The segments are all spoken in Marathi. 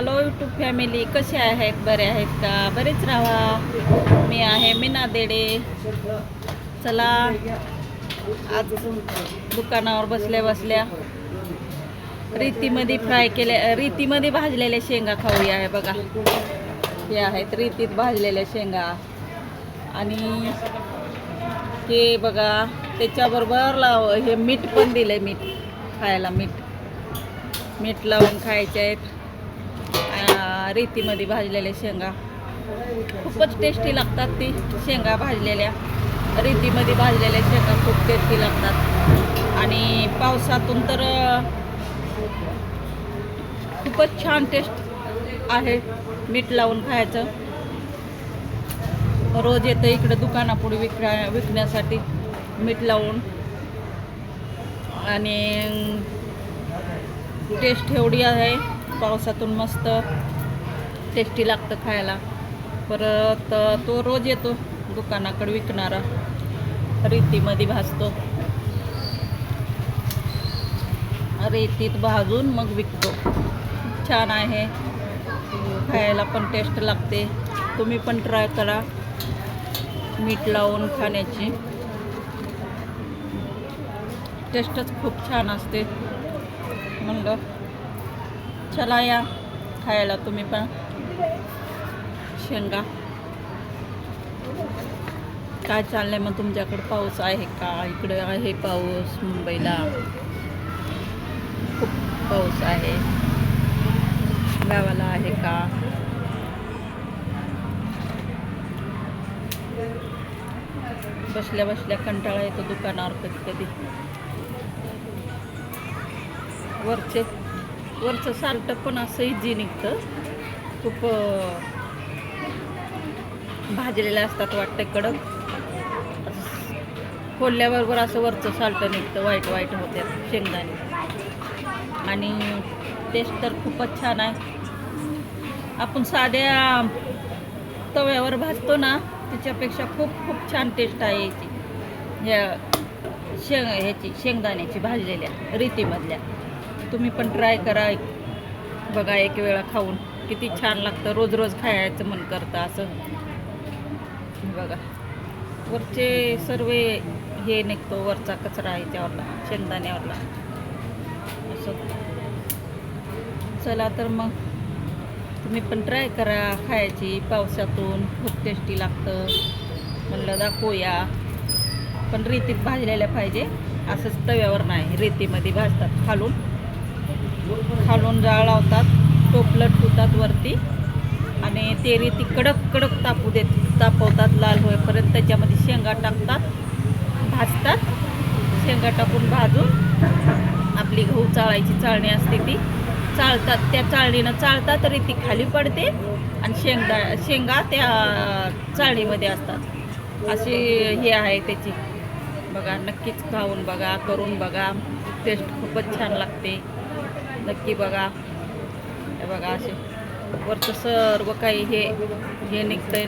हॅलो यूट्यूब फॅमिली कसे आहेत? बरे आहेत का? बरेच राहा. मी आहे मीना देडे. चला. आज दुकानावर बसल्या बसल्या रीतीमध्ये फ्राय केल्या रीतीमध्ये भाजलेल्या शेंगा खाऊया आहे बघा. हे आहेत रीतीत भाजलेल्या शेंगा. आणि हे बघा त्याच्याबरोबर लाव हे मीठ पण दिलं आहे मीठ. खायला मीठ. मीठ लावून खायचे आहेत. रेतीमध्ये भाजलेल्या शेंगा. खूपच टेस्टी लागतात ती शेंगा भाजलेल्या. रेतीमध्ये भाजलेल्या शेंगा खूप टेस्टी लागतात. आणि पावसातून तर खूपच छान टेस्ट आहे मीठ लावून खायचं. रोज येतं इकडं दुकानापुढे विकण्या विकण्यासाठी मीठ लावून. आणि टेस्ट एवढी आहे. पावसातून मस्त टेस्टी लागतं खायला. परत तो रोज येतो दुकानाकडे विकणारा. रेतीमध्ये भाजतो. रेतीत भाजून मग विकतो. छान आहे. खायला पण टेस्ट लागते. तुम्ही पण ट्राय करा. मीठ लावून खाण्याची. टेस्टच खूप छान असते. म्हणलं चला या खायला तुम्ही पण. शेंगा. काय चाललंय मग तुमच्याकडे? पाऊस आहे का? इकडे आहे पाऊस मुंबईला. खूप पाऊस आहे. गावाला आहे का? बसल्या बसल्या कंटाळा येतो दुकानावर कधी. कधी वरचे वरचं साल्ट पण असं इझी निघतं. खूप भाजलेल्या असतात वाटतं कडक. खोलल्याबरोबर असं वरचं साल्ट निघतं वाईट वाईट होते शेंगदाणे. आणि टेस्ट तर खूपच छान आहे. आपण साध्या तव्यावर भाजतो ना त्याच्यापेक्षा खूप खूप छान टेस्ट आहे याची. ह्या शेंग ह्याची शेंगदाण्याची भाजलेल्या रीतीमधल्या. तुम्ही पण ट्राय करा. बघा एक वेळा खाऊन. किती छान लागतं रोज रोज खायचं मन करतं असं. बघा. वरचे सर्व हे निघतो वरचा कचरा ह्याच्यावरला शेंगदाण्यावरला. असं. चला तर मग तुम्ही पण ट्राय करा खायची पावसातून खूप टेस्टी लागतं. म्हणलं दाखवूया. पण रेतीत भाजलेल्या पाहिजे असंच तव्यावर नाही रेतीमध्ये भाजतात खालून. खालून जाळ लावतात. होती. आणि तेरी ती कडक कडक तापू देत तापवतात लाल होईपर्यंत त्याच्यामध्ये शेंगा टाकतात भाजतात. शेंगा टाकून भाजून आपली गहू चाळायची चाळणी असते ती. चाळतात त्या चाळणीनं चाळतात ती खाली पडते आणि शेंगा शेंगा त्या चाळणीमध्ये असतात. अशी हे आहे त्याची. बघा नक्कीच खाऊन बघा करून बघा. टेस्ट खूपच छान लागते. नक्की बघा. हे बघा असे वरचं सर्व काही हे हे निघतंय.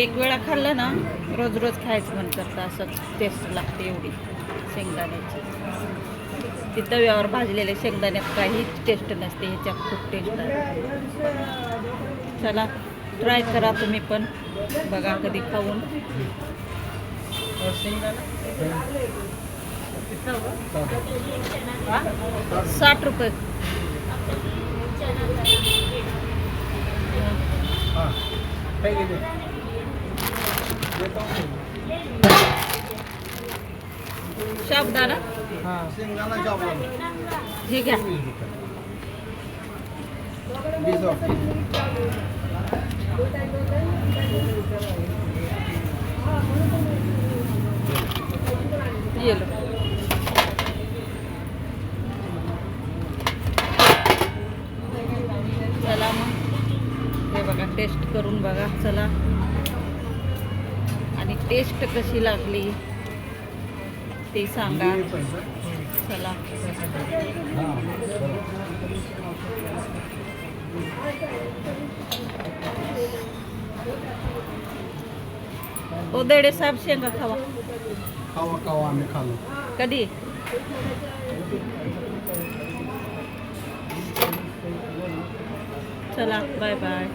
एक वेळा खाल्लं ना रोज रोज खायचं मन करतं. असं टेस्ट लागते एवढी शेंगदाण्याची. ती तव्यावर भाजलेल्या शेंगदाण्यात काहीच टेस्ट नसते ह्याच्यात खूप टेस्ट आहे. चला ट्राय करा तुम्ही पण. बघा कधी खाऊन. साठ रुपये. शाबदाना? हे घ्या. येलो चला मग हे बघा टेस्ट करून बघा चला. आणि टेस्ट कशी लागली ते सांगा. चला. ओ देडे साहेब शेंगा खावा. खावा खावा आम्ही खालो. कधी? चला बाय बाय